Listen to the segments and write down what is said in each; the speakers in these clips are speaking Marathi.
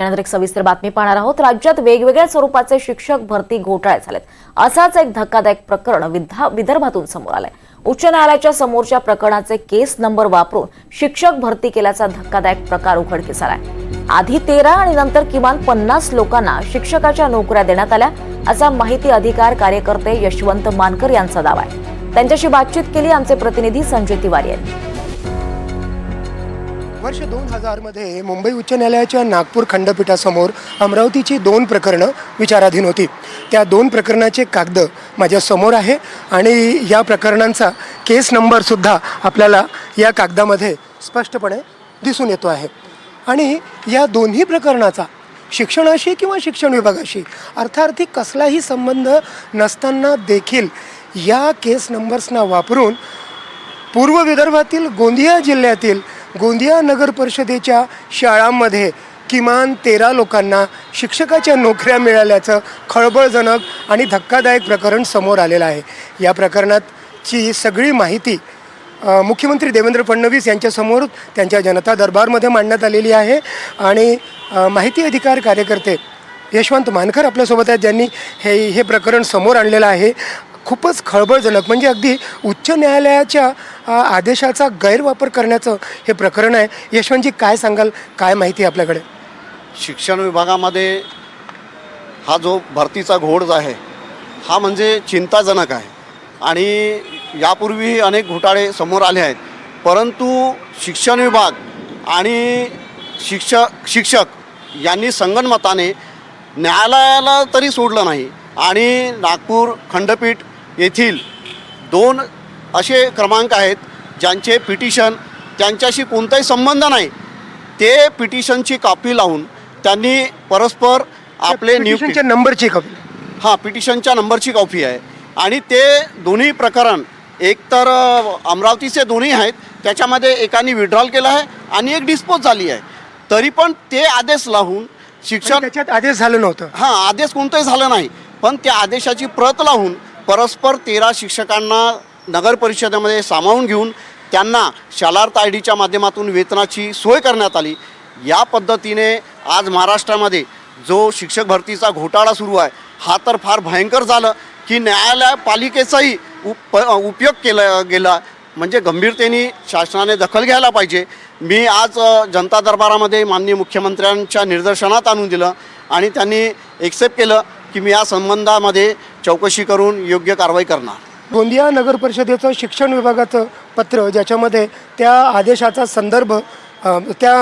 यानंतर एक सविस्तर बातमी पाहणार आहोत. राज्यात वेगवेगळ्या स्वरूपाचे शिक्षक भरती घोटाळे झालेत. असाच एक धक्कादायक प्रकरण विदर्भातून समोर आलंय. उच्च न्यायालयाच्या समोरच्या प्रकरणाचे केस नंबर वापरून शिक्षक भरती केल्याचा धक्कादायक प्रकार उघडकीस आलाय. आधी तेरा आणि नंतर किमान पन्नास लोकांना शिक्षकाच्या नोकऱ्या देण्यात आल्या असा माहिती अधिकार कार्यकर्ते यशवंत मानकर यांचा दावा आहे. त्यांच्याशी बातचीत केली आमचे प्रतिनिधी संजय तिवारी यांनी. वर्ष दोन हजारमध्ये मुंबई उच्च न्यायालयाच्या नागपूर खंडपीठासमोर अमरावतीची दोन प्रकरणं विचाराधीन होती. त्या दोन प्रकरणाचे कागद माझ्यासमोर आहे आणि या प्रकरणांचा केस नंबरसुद्धा आपल्याला या कागदामध्ये स्पष्टपणे दिसून येतो आहे. आणि या दोन्ही प्रकरणाचा शिक्षणाशी किंवा शिक्षण विभागाशी अर्थार्थी कसलाही संबंध नसताना देखील या केस नंबर्सना वापरून पूर्व विदर्भातील गोंदिया जिल्ह्यातील गोंदिया नगर परिषदेच्या शाळांमध्ये किमान तेरा लोकांना शिक्षकाच्या नोकऱ्या मिळाल्याचं खळबळजनक आणि धक्कादायक प्रकरण समोर आलेलं आहे. या प्रकरणाची सगळी माहिती मुख्यमंत्री देवेंद्र फडणवीस यांच्यासमोर त्यांच्या जनता दरबारमध्ये मांडण्यात आलेली आहे. आणि माहिती अधिकार कार्यकर्ते यशवंत मानकर आपल्यासोबत आहेत ज्यांनी हे हे प्रकरण समोर आणलेलं आहे. खूपच खळबळजनक म्हणजे अगदी उच्च न्यायालयाच्या आदेशाचा गैरवापर करण्याचं हे प्रकरण आहे. यशवंतजी काय सांगाल? काय माहिती आहे आपल्याकडे? शिक्षण विभागामध्ये हा जो भरतीचा घोड आहे हा म्हणजे चिंताजनक आहे. आणि यापूर्वीही अनेक घोटाळे समोर आले आहेत. परंतु शिक्षण विभाग आणि शिक्षक शिक्षक यांनी संगनमताने न्यायालयाला तरी सोडलं नाही. आणि नागपूर खंडपीठ येथील दोन असे क्रमांक आहेत ज्यांचे पिटिशन त्यांच्याशी कोणताही संबंध नाही. ते पिटिशनची कॉपी लावून त्यांनी परस्पर आपले नियुक्ती पिटिशनच्या नंबरची कॉपी. हां पिटिशनच्या नंबरची कॉपी आहे. आणि ते दोन्ही प्रकरण एकतर अमरावतीचे दोन्ही आहेत त्याच्यामध्ये एकाने विड्रॉल केला आहे आणि एक डिस्पोज झाली आहे. तरी पण ते आदेश लावून शिक्षण त्याच्यात आदेश झालं नव्हतं. हां आदेश कोणताही झाला नाही. पण त्या आदेशाची प्रत लावून परस्पर तेरा शिक्षकांना नगर परिषदेमध्ये सामावून घेऊन त्यांना शालार्थ आय डीच्या माध्यमातून वेतनाची सोय करण्यात आली. या पद्धतीने आज महाराष्ट्रामध्ये जो शिक्षक भरतीचा घोटाळा सुरू आहे हा तर फार भयंकर झालं की न्यायालय पालिकेचाही उप उपयोग केला गेला. म्हणजे गंभीरतेने शासनाने दखल घ्यायला पाहिजे. मी आज जनता दरबारामध्ये माननीय मुख्यमंत्र्यांच्या निदर्शनात आणून दिलं आणि त्यांनी एक्सेप्ट केलं की मी या संबंधामध्ये चौकशी करून योग्य कारवाई करणार. गोंदिया नगर परिषदेचं शिक्षण विभागाचं पत्र ज्याच्यामध्ये त्या आदेशाचा संदर्भ त्या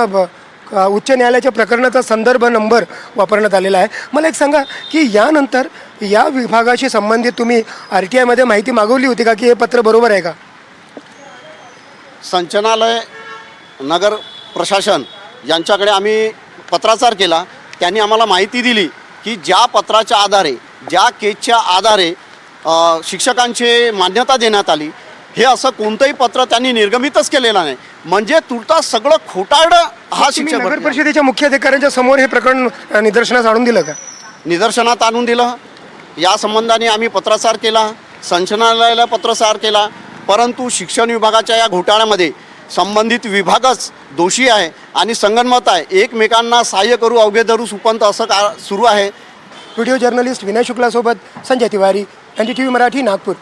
उच्च न्यायालयाच्या प्रकरणाचा संदर्भ नंबर वापरण्यात आलेला आहे. मला एक सांगा की यानंतर या विभागाशी संबंधित तुम्ही आर टी आयमध्ये माहिती मागवली होती का की हे पत्र बरोबर आहे का? संचनालय नगर प्रशासन यांच्याकडे आम्ही पत्राचार केला. त्यांनी आम्हाला माहिती दिली की ज्या पत्राच्या आधारे ज्या केसच्या आधारे शिक्षकांची मान्यता देण्यात आली. हे असं कोणतंही पत्र त्यांनी निर्गमितच केलेलं नाही. म्हणजे तुर्तास सगळं खोटारडं हा शिक्षक नगर. परिषदेच्या मुख्याधिकाऱ्यांच्या समोर हे प्रकरण निदर्शनास आणून दिलं का? निदर्शनात आणून दिलं. या संबंधाने आम्ही पत्रसार केला संचनालयाला पत्रसार केला. परंतु शिक्षण विभागाच्या या घोटाळ्यामध्ये संबंधित विभागच दोषी आहे आणि संगनमत आहे. एकमेकांना सहाय्य करू अवघे धरू सुपंत असं का सुरू आहे. Video journalist Vinay शुक्लासोबत Sanjay Tiwari N D T V Marathi Nagpur.